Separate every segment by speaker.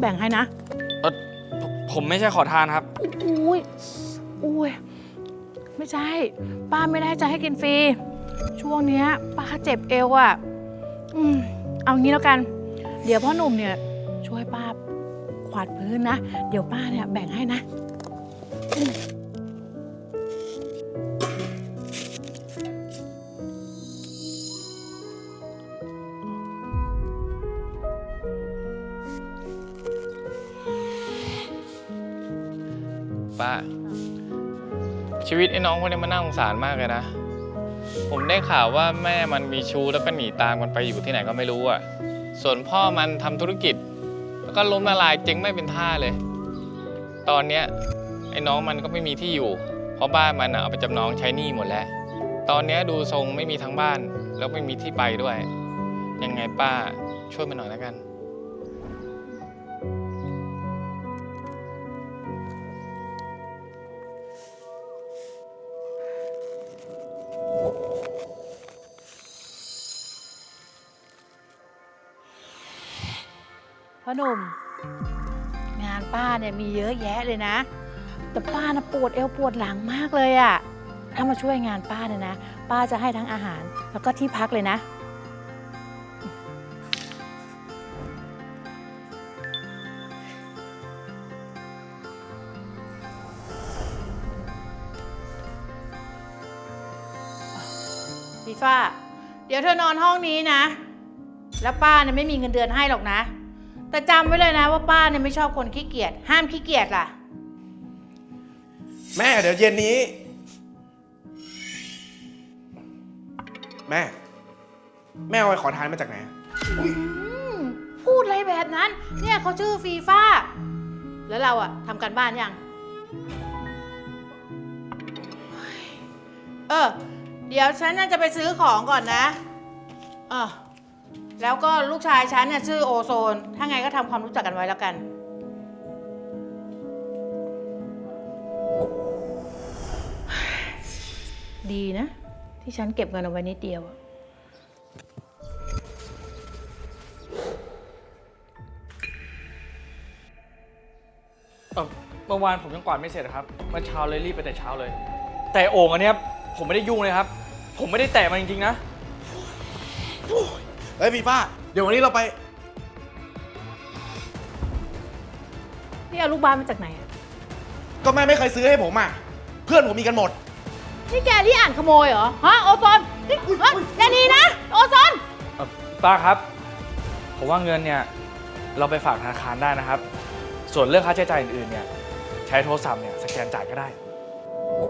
Speaker 1: แบ่งให้นะ
Speaker 2: เออผมผมไม่ใช่ขอทานครับ
Speaker 1: อุ้ยอุ้ยไม่ใช่ ป้าไม่ได้จะให้กินฟรี ช่วงเนี้ยป้าเจ็บเอวอะ อืม เอางี้แล้วกัน เดี๋ยวพ่อหนุ่มเนี่ย ช่วยป้าขวาดพื้นนะ เดี๋ยวป้าเนี่ยแบ่งให้นะ
Speaker 3: ป้า ชีวิตไอ้น้องคนนี้มันน่าสงสารมากเลยนะ ผมได้ข่าวว่าแม่มันมีชู้แล้วก็หนีตามกันไปอยู่ที่ไหนก็ไม่รู้อะ ส่วนพ่อมันทำธุรกิจ แล้วก็ล้มละลายเจ๊งไม่เป็นท่าเลย ตอนเนี้ยไอ้น้องมันก็ไม่มีที่อยู่ เพราะบ้านมันเอาไปจำนองใช้หนี้หมดแล้ว ตอนเนี้ยดูทรงไม่มีทั้งบ้าน แล้วไม่มีที่ไปด้วย ยังไงป้าช่วยมันหน่อยแล้วกัน
Speaker 1: พ่อหนุ่ม งานป้าเนี่ยมีเยอะแยะเลยนะ แต่ป้านะปวดเอวปวดหลังมากเลยอะถ้ามาช่วยงานป้าเนี่ยนะ ป้าจะให้ทั้งอาหารแล้วก็ที่พักเลยนะ ฟีฟ้าเดี๋ยวเธอนอนห้องนี้นะ แล้วป้าเนี่ยไม่มีเงินเดือนให้หรอกนะ แต่จำไว้เลยนะว่าป้าเนี่ยไม่ชอบคนขี้เกียจห้ามขี้เกียจล่ะ
Speaker 4: แม่เดี๋ยวเย็นนี้ แม่ แม่เอาไอ้ขอทานมาจากไหน
Speaker 1: อืมพูดอะไรแบบนั้น เนี่ยเขาชื่อฟีฟ้าแล้วเราอะทำการบ้านยังเออ เดี๋ยวฉันน่าจะไปซื้อของก่อนนะ เออ แล้วก็ลูกชายฉันเนี่ยชื่อโอโซน ถ้าไงก็ทำความรู้จักกันไว้แล้วกัน ดีนะ ที่ฉันเก็บเงินเอาไว้นิดเดียวอะ
Speaker 2: เอ่อเมื่อวานผมยังกวาดไม่เสร็จครับเมื่อเช้าเลยรีบไปแต่เช้าเลย แต่โอ่งอันเนี้ยผมไม่ได้ยุ่งเลยครับ ผมไม่ได้แตะมันจริงๆนะ
Speaker 4: เฮ้ยฟีฟ้าเดี๋ยววันนี้เราไป
Speaker 1: นี่เอาลูกบ้านมาจากไหนอะ
Speaker 4: ก็แม่ไม่เคยซื้อให้ผมอะ เพื่อนผมมีกันหมด
Speaker 1: นี่แกที่อ่านขโมยเหรอ ฮะ โอโซนนี่เฮ้ยแกหนีนะ โอโซน
Speaker 2: เอ่อป้าครับ ผมว่าเงินเนี่ยเราไปฝากธนาคารได้นะครับ ส่วนเรื่องค่าใช้จ่ายอื่นๆเนี่ยใช้โทรศัพท์เนี่ยสแกนจ่ายก็ได้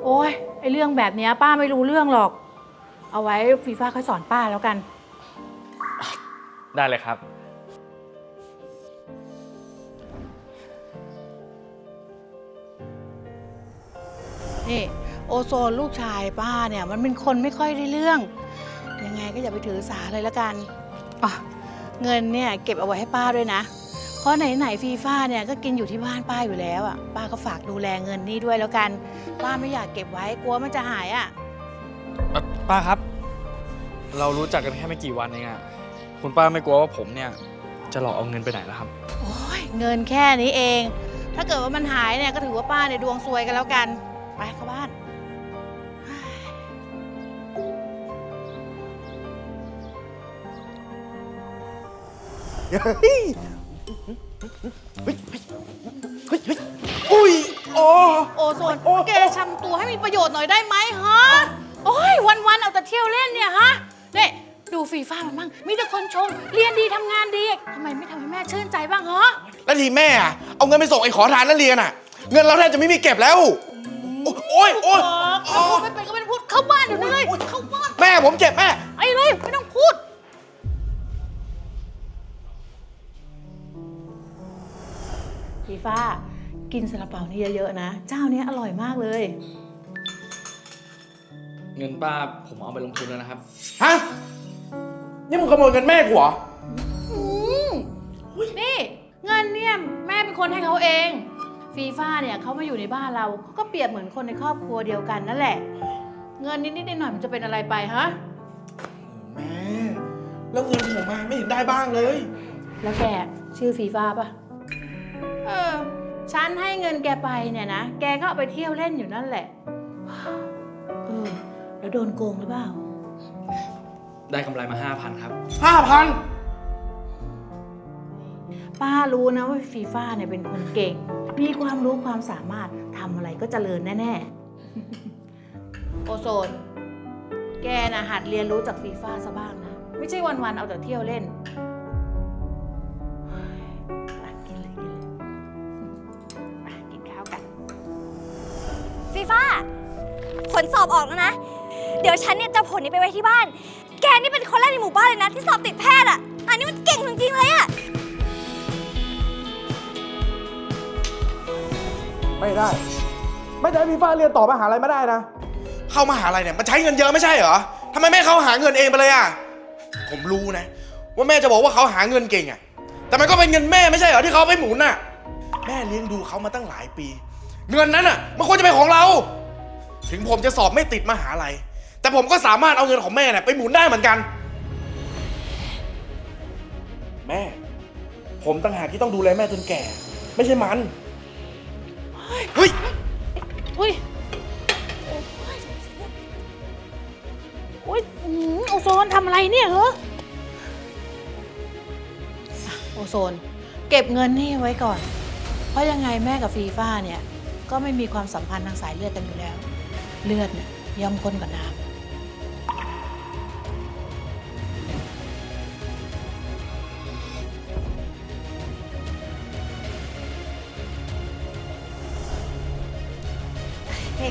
Speaker 1: โอ้ยไอเรื่องแบบเนี้ยป้าไม่รู้เรื่องหรอก เอาไว้ฟีฟ่าค่อยสอนป้าแล้วกัน
Speaker 2: ได้เลยครับ
Speaker 1: นี่โอโซนลูกชายป้าเนี่ย มันเป็นคนไม่ค่อยได้เรื่อง ยังไงก็อย่าไปถือสาเลยละกันอะเงินเนี่ยเก็บเอาไว้ให้ป้าด้วยนะ เพราะไหนๆฟีฟ่าเนี่ยก็กินอยู่ที่บ้านป้าอยู่แล้วอะป้าก็ฝากดูแลเงินนี่ด้วยแล้วกัน ป้าไม่อยากเก็บไว้กลัวมันจะหายอะ
Speaker 2: เอ่อป้าครับ เรารู้จักกันแค่ไม่กี่วันเองอะ คุณป้าไม่กลัวว่าผมเนี่ย จะหลอกเอาเงินไปไหนแล้วครับ
Speaker 1: โอ้ยเงินแค่นี้เอง ถ้าเกิดว่ามันหายเนี่ยก็ถือว่าป้าเนี่ยดวงซวยกันแล้วกัน ไปเข้าบ้าน
Speaker 4: เฮ้ยเฮ้ยเฮ้ยเฮ้ยอุ้ยโอ้
Speaker 1: โอโซนแกทำตัวให้มีประโยชน์หน่อยได้ไหมฮะ โอ้ยวันๆเอาแต่เที่ยวเล่นเนี่ยฮะเนี่ย ดูฟีฟ่ามันบ้างมีแต่คนชม เรียนดีทำงานดีทำไมไม่ทำให้แม่ชื่นใจบ้างฮะ
Speaker 4: แล้วทีแม่อะเอาเงินไปส่งไอ้ขอทานนั่นเรียนอะ เงินเราแทบจะไม่มีเก็บแล้ว โอ้ยโอ้ย
Speaker 1: ถ้าพูดไม่เป็นก็ไม่ต้องพูดเข้าบ้านเดี๋ยวนี้เลยเข้าบ้าน
Speaker 4: แม่ผมเจ็บแม่
Speaker 1: ไอ้เลยไม่ต้องพูด ฟีฟ่ากินซาลาเปานี่เยอะๆนะ เจ้านี้อร่อยมากเลย
Speaker 2: เงินป้าผมเอาไปลงทุนแล้วนะครับ
Speaker 4: ฮะ นี่มึงขโมยเงินแม่กูเหรอ
Speaker 1: อืมนี่เงินเนี่ยแม่เป็นคนให้เขาเอง ฟีฟ่าเนี่ยเขามาอยู่ในบ้านเราก็เปรียบเหมือนคนในครอบครัวเดียวกันนั่นแหละ เงินนิดๆหน่อยๆมันจะเป็นอะไรไปฮะ
Speaker 4: แม่ แล้วเงินผมมาไม่เห็นได้บ้างเลย
Speaker 1: แล้วแกชื่อฟีฟ่าปะเออ ฉันให้เงินแกไปเนี่ยนะ แกก็เอาไปเที่ยวเล่นอยู่นั่นแหละ เออ แล้วโดนโกงหรือเปล่า
Speaker 2: ได้กำไรมา 5,000 ครับ
Speaker 4: ห้าพัน
Speaker 1: ป้ารู้นะว่าฟีฟ่าเนี่ยเป็นคนเก่ง มีความรู้ความสามารถทำอะไรก็เจริญแน่ ๆ โอโซน แกนะหัดเรียนรู้จากฟีฟ่าซะบ้างนะ ไม่ใช่วัน ๆ เอาแต่เที่ยวเล่นอะกินเลยกินเลยอะกินข้าวกัน
Speaker 5: ฟีฟ่าผลสอบออกแล้วนะ เดี๋ยวฉันเนี่ยจะเอาผลนี้ไปไว้ที่บ้าน แกนี่เป็นคนแรกในหมู่บ้านเลยนะที่สอบติดแพทย์อะ อันนี้มันเก่งจริงๆเลยอะ
Speaker 4: ไม่ได้ ไม่ได้ฟีฟ่าเรียนต่อมหาลัยไม่ได้นะเข้ามหาลัยเนี่ยมันใช้เงินเยอะไม่ใช่เหรอทำไมแม่เขาหาเงินเองไปเลยอะ ผมรู้นะ ว่าแม่จะบอกว่าเขาหาเงินเก่งอะ แต่มันก็เป็นเงินแม่ไม่ใช่เหรอที่เขาเอาไปหมุนน่ะ แม่เลี้ยงดูเขามาตั้งหลายปี เงินนั้นอะ มันควรจะเป็นของเรา ถึงผมจะสอบไม่ติดมหาลัย แต่ผมก็สามารถเอาเงินของแม่เนี่ยไปหมุนได้เหมือนกัน แม่ ผมตั้งหากที่ต้องดูแลแม่จนแก่ ไม่ใช่มัน เฮ้ย
Speaker 1: อุ้ยอุ้ยอื้อหือโอโซนทำอะไรเนี่ยเหรออะโอโซน เก็บเงินนี่ไว้ก่อน เพราะยังไงแม่กับฟีฟ่าเนี่ย ก็ไม่มีความสัมพันธ์ทางสายเลือดกันอยู่แล้ว เลือดเนี่ยย่อมข้นกว่าน้ำ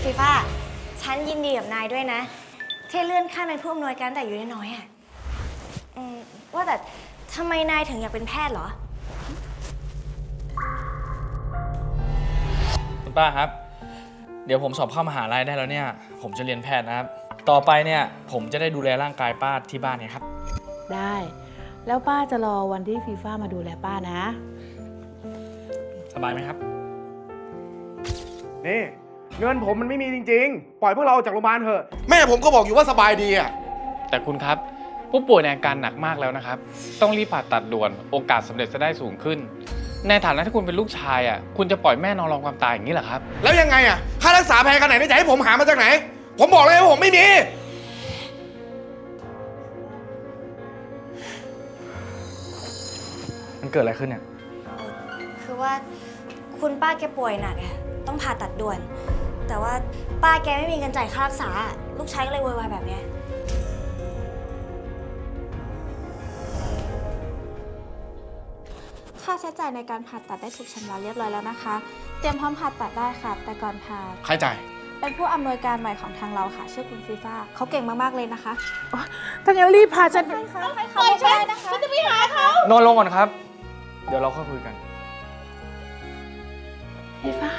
Speaker 5: ฟีฟ่าฉันยินดีกับนายด้วยนะ ที่เลื่อนขั้นเป็นผู้อำนวยการแต่อยู่น้อยๆอะอืมว่าแต่ทำไมนายถึงอยากเป็นแพทย์เหรอ
Speaker 2: คุณป้าครับ เดี๋ยวผมสอบเข้ามหาลัยได้แล้วเนี่ย ผมจะเรียนแพทย์นะครับ ต่อไปเนี่ยผมจะได้ดูแลร่างกายป้าที่บ้านเนี่ยครับ
Speaker 1: ได้ แล้วป้าจะรอวันที่ฟีฟ่ามาดูแลป้านะ
Speaker 2: สบายไหมครับ
Speaker 4: นี่ เงินผมมันไม่มีจริง ๆ ปล่อยพวกเราออกจากโรงพยาบาลเถอะ แม่ผมก็บอกอยู่ว่าสบายดีอะ
Speaker 3: แต่คุณครับ ผู้ป่วยในอาการหนักมากแล้วนะครับ ต้องรีบผ่าตัดด่วน โอกาสสำเร็จจะได้สูงขึ้น ในฐานะที่คุณเป็นลูกชายอะ คุณจะปล่อยแม่นอนรอความตายอย่างนี้เหรอครับ
Speaker 4: แล้วยังไงอะ ค่ารักษาแพงขนาดไหนจะให้ผมหามาจากไหน ผมบอกเลยว่าผมไม่มี
Speaker 2: มันเกิดอะไรขึ้นเนี่ย
Speaker 5: คือว่าคุณป้าแกป่วยหนักอะต้องผ่าตัดด่วน แต่ว่าป้าแกไม่มีเงินจ่ายค่ารักษา ลูกชายก็เลยโวยวายแบบเนี้ย
Speaker 6: ค่าใช้จ่ายในการผ่าตัดได้ถูกชำระเรียบร้อยแล้วนะคะ เตรียมพร้อมผ่าตัดได้ค่ะ แต่ก่อนผ่า
Speaker 4: ใครจ่าย
Speaker 6: เป็นผู้อำนวยการใหม่ของทางเราค่ะ ชื่อคุณฟีฟ่าเขาเก่งมากๆเลยนะคะ
Speaker 1: ถ้างั้นรีบพาฉัน
Speaker 6: ปล่อยฉันฉันจะไปหาเขา
Speaker 2: นอนลงก่อนครับ เดี๋ยวเราค่อยคุยกัน
Speaker 1: ฟีฟ่า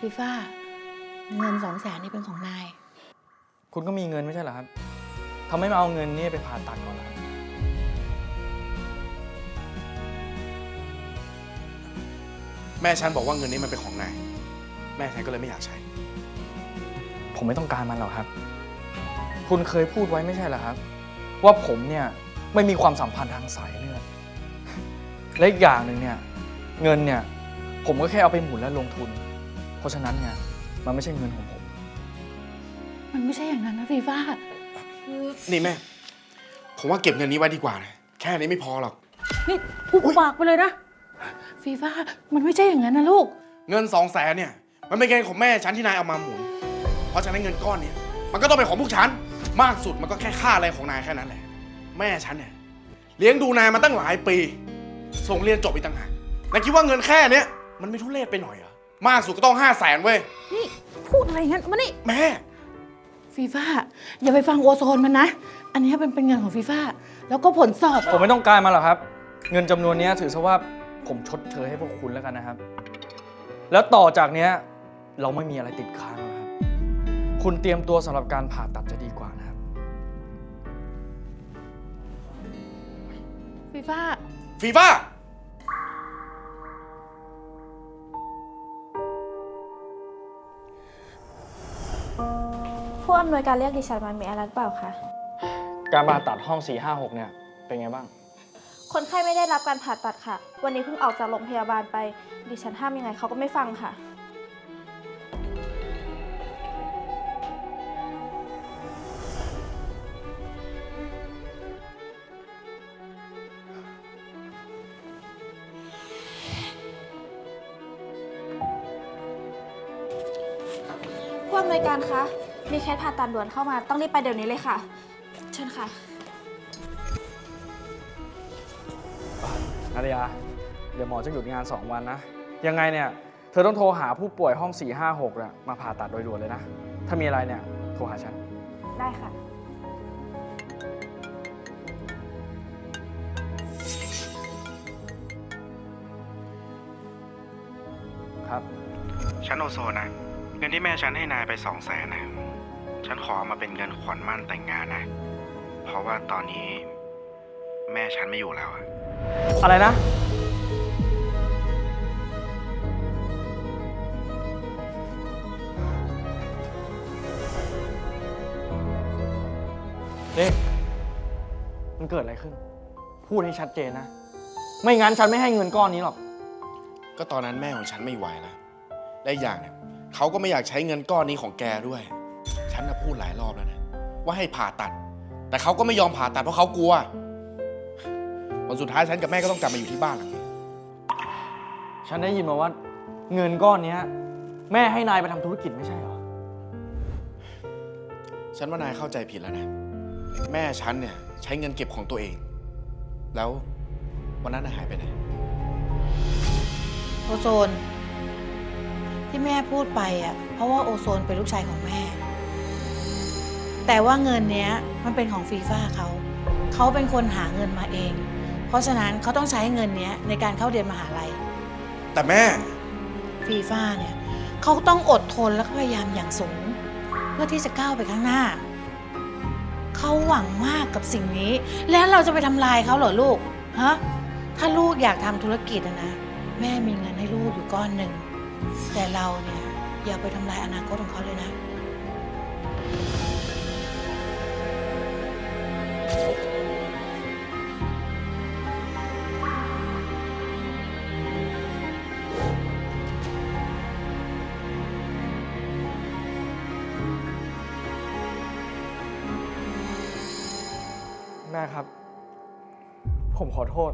Speaker 1: ฟีฟ่าเงินสองแสนนี่เป็นของนาย
Speaker 2: คุณก็มีเงินไม่ใช่เหรอครับทำไมไม่เอาเงินนี่ไปผ่าตัดก่อนล่ะ
Speaker 4: แม่ฉันบอกว่าเงินนี้มันเป็นของนาย แม่ฉันก็เลยไม่อยากใช้
Speaker 2: ผมไม่ต้องการมันหรอกครับ คุณเคยพูดไว้ไม่ใช่เหรอครับ ว่าผมเนี่ยไม่มีความสัมพันธ์ทางสายเลือดและอีกอย่างหนึ่งเนี่ย เงินเนี่ย ผมก็แค่เอาไปหมุนและลงทุน เพราะฉะนั้นเนี่ยมันไม่ใช่เงินของผม
Speaker 1: มันไม่ใช่อย่างนั้นนะฟีฟ่า
Speaker 4: นี่แม่ ผมว่าเก็บเงินนี้ไว้ดีกว่านะแค่นี้ไม่พอหรอก
Speaker 1: นี่พูดปากไปเลยนะฟีฟ่ามันไม่ใช่อย่างนั้นนะลูก
Speaker 4: เงินสองแสนเนี่ย มันเป็นเงินของแม่ฉันที่นายเอามาหมุน เพราะฉะนั้นเงินก้อนเนี่ย มันก็ต้องเป็นของพวกฉัน มากสุดมันก็แค่ค่าอะไรของนายแค่นั้นแหละ แม่ฉันเนี่ยเลี้ยงดูนายมาตั้งหลายปี ส่งเรียนจบอีกต่างหากนายคิดว่าเงินแค่เนี้ยมันไม่ทุเรศไปหน่อยเหรอ มากสุดก็ต้องห้าแสนเว้ย
Speaker 1: นี่พูดอะไรงั้นมานี่
Speaker 4: แม่
Speaker 1: ฟีฟ่าอย่าไปฟังโอโซนมันนะ อันนี้เป็นเป็นเงินของฟีฟ่าแล้วก็ผลสอบ
Speaker 2: ผมไม่ต้องการมันหรอกครับ เงินจำนวนเนี้ยถือซะว่าผมชดเชยให้พวกคุณแล้วกันนะครับ แล้วต่อจากเนี้ยเราไม่มีอะไรติดค้างแล้วครับ คุณเตรียมตัวสำหรับการผ่าตัดจะดีกว่านะครับ
Speaker 1: ฟีฟ่า
Speaker 4: ฟีฟ่า
Speaker 6: อำนวยการเรียกดิฉันมามีอะไรหรือเปล่าคะ
Speaker 2: การผ่าตัดห้อง 456 เนี่ย เป็นไงบ้าง
Speaker 6: คนไข้ไม่ได้รับการผ่าตัดค่ะ วันนี้เพิ่งออกจากโรงพยาบาลไป ดิฉันห้ามยังไงเขาก็ไม่ฟังค่ะ ผู้อำนวยการคะมี เคสผ่าตัดด่วนเข้ามา ต้องรีบไปเดี๋ยวนี้เลยค่ะ เชิญค่ะ
Speaker 2: นาฬิยาเดี๋ยวหมอจะหยุดงาน 2 วันนะ ยังไงเนี่ย เธอต้องโทรหาผู้ป่วยห้อง 456เนี่ยมาผ่าตัดโดยด่วนเลยนะ ถ้ามีอะไรเนี่ย โทรหาฉัน
Speaker 6: ได้ค่ะ
Speaker 2: ครับ
Speaker 4: ฉันโอโซนนะเงินที่แม่ฉันให้นายไปสองแสนนะ ฉันขอเอามาเป็นเงินขวัญมั่นแต่งงานนะ เพราะว่าตอนนี้ แม่ฉันไม่อยู่แล้วอะ
Speaker 2: อะไรนะนี่มันเกิดอะไรขึ้น พูดให้ชัดเจนนะ ไม่งั้นฉันไม่ให้เงินก้อนนี้หรอก
Speaker 4: ก็ตอนนั้นแม่ของฉันไม่ไหวแล้วและอีกอย่างเนี่ยเขาก็ไม่อยากใช้เงินก้อนนี้ของแกด้วย ฉันน่ะพูดหลายรอบแล้วนะ ว่าให้ผ่าตัด แต่เขาก็ไม่ยอมผ่าตัดเพราะเขากลัววันสุดท้ายฉันกับแม่ก็ต้องกลับมาอยู่ที่บ้านหลังนี้
Speaker 2: ฉันได้ยินมาว่า เงินก้อนเนี้ย แม่ให้นายไปทำธุรกิจไม่ใช่เหรอ
Speaker 4: ฉันว่านายเข้าใจผิดแล้วนะ แม่ฉันเนี่ยใช้เงินเก็บของตัวเอง แล้ววันนั้นนายหายไปไหน
Speaker 1: โอโซน ที่แม่พูดไปอะ เพราะว่าโอโซนเป็นลูกชายของแม่ แต่ว่าเงินเนี้ยมันเป็นของฟีฟ่าเขา เขาเป็นคนหาเงินมาเอง เพราะฉะนั้นเขาต้องใช้เงินเนี้ยในการเข้าเรียนมหาลัย
Speaker 4: แต่แม่
Speaker 1: ฟีฟ่าเนี่ยเขาต้องอดทนและก็พยายามอย่างสูง เพื่อที่จะก้าวไปข้างหน้า เขาหวังมากกับสิ่งนี้ แล้วเราจะไปทำลายเขาเหรอลูกฮะถ้าลูกอยากทำธุรกิจอะนะ แม่มีเงินให้ลูกอยู่ก้อนหนึ่ง แต่เราเนี่ยอย่าไปทำลายอนาคตของเขาเลยนะ
Speaker 2: แม่ครับ ผมขอโทษ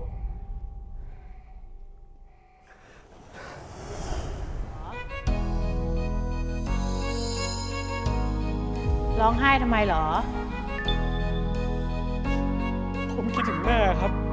Speaker 1: ร้องไห้ทำไมเหรอ
Speaker 2: ผมคิดถึงแม่ครับ